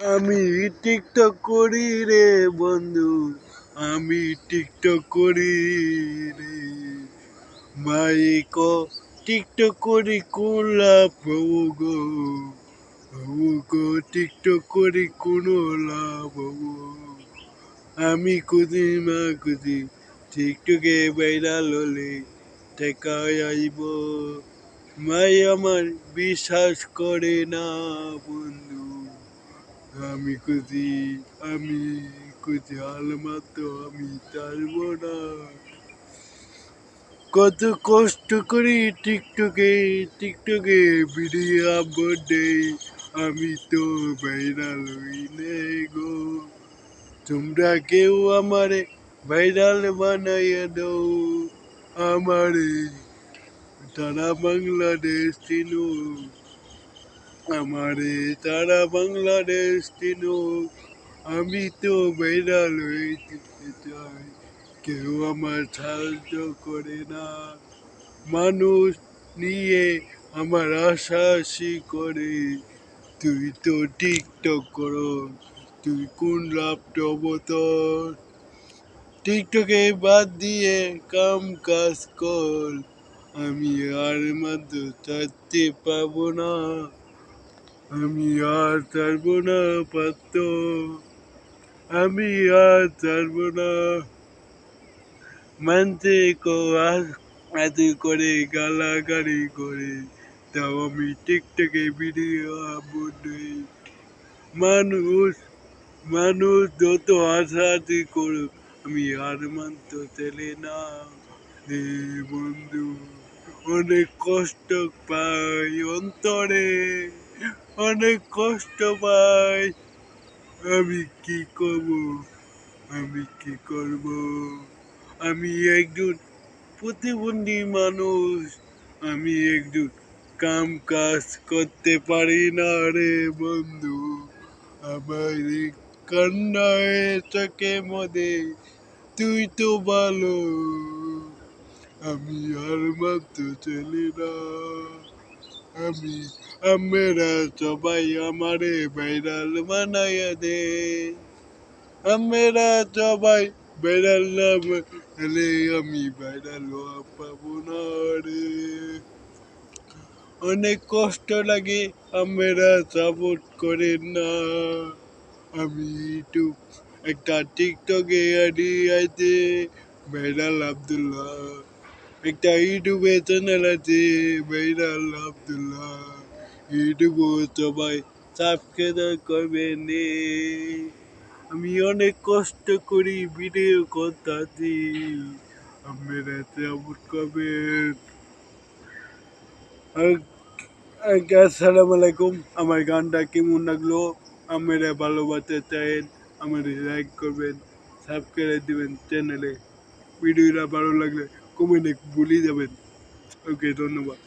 আমি টিকটক করি রে বন্ধু। আমি টিকটক করি রে। মাইক টিকটক করি লাভ হব গো। গো টিকটক করি কোনো লাভ আমি খুঁজি মা খুঁজি টিকটকে ভাইরাল হলে টেকায় আইব। মাই আমার বিশ্বাস করে না বন্ধু। আমি খুঁজি আমি খুঁজি আলমাত্র আমি চাইব না। কত কষ্ট করি টিকটকে টিকটকে ভিডিও আপলোড দেই, আমি তো ভাইরাল হই নাই গো। তোমরা কেউ আমারে ভাইরাল বানাইয়া দাও। আমারে তারা বাংলাদেশ চিনো আমারে তারা বাংলাদেশ চিনো আমি তো ভাইরাল হইতে চাই কেউ আমার সাহায্য করে না। মানুষ নিয়ে আমার আশাসি করে। তুই তো টিকটক করো তুই কোন ল্যাপটপ তোর? টিকটকে বাদ দিয়ে কাম কাজ কর। আমি আর মাত্র চাইতে পাবো না। আমি আর ছাড়বো না পাত্র। আমি আর ছাড়বো না। মানতে আদি করে গালাগালি করে, তাও আমি টিকটকে ভিডিও মানুষ মানুষ যত আশাতি করুক, আমি আর মানতে চলে না। রে বন্ধু, অনেক কষ্ট পাই অন্তরে। অনেক কষ্ট পাই। আমি কি করব? আমি কি করব? আমি একজন প্রতিবন্ধী মানুষ। আমি একজন কাম কাজ করতে পারি না রে বন্ধু। আমার কান্নায় চোখে মধ্যে তুই তো ভালো। আমি আর মাত্র চলি না। আমি আমরা সবাই আমারে ভাইরাল বানাইয়া দে। আমরা সবাই না হলে আমি হওয়া পাবো না রে। অনেক কষ্ট লাগে আমরা সাপোর্ট করে না। আমি ইউটিউব একটা টিকটকে আইডি আছে ভাইরাল আব্দুল্লাহ। একটা ইউটিউবে চ্যানেল আছে ভাইরাল আব্দুল্লাহ ইউটিউবে সবাই সাবস্ক্রাইব করবেন আমি অনেক কষ্ট করি ভিডিও করতেছি আপনারা সাপোর্ট করবেন আসসালামু আলাইকুম আমার গানটা কেমন লাগল আপনারা ভালোবাসতে চান আমাদের লাইক করবেন সাবস্ক্রাইব দিবেন চ্যানেলে ভিডিওটা ভালো লাগলে কমেন্টে ভুলিয়ে যাবেন। ওকে ধন্যবাদ।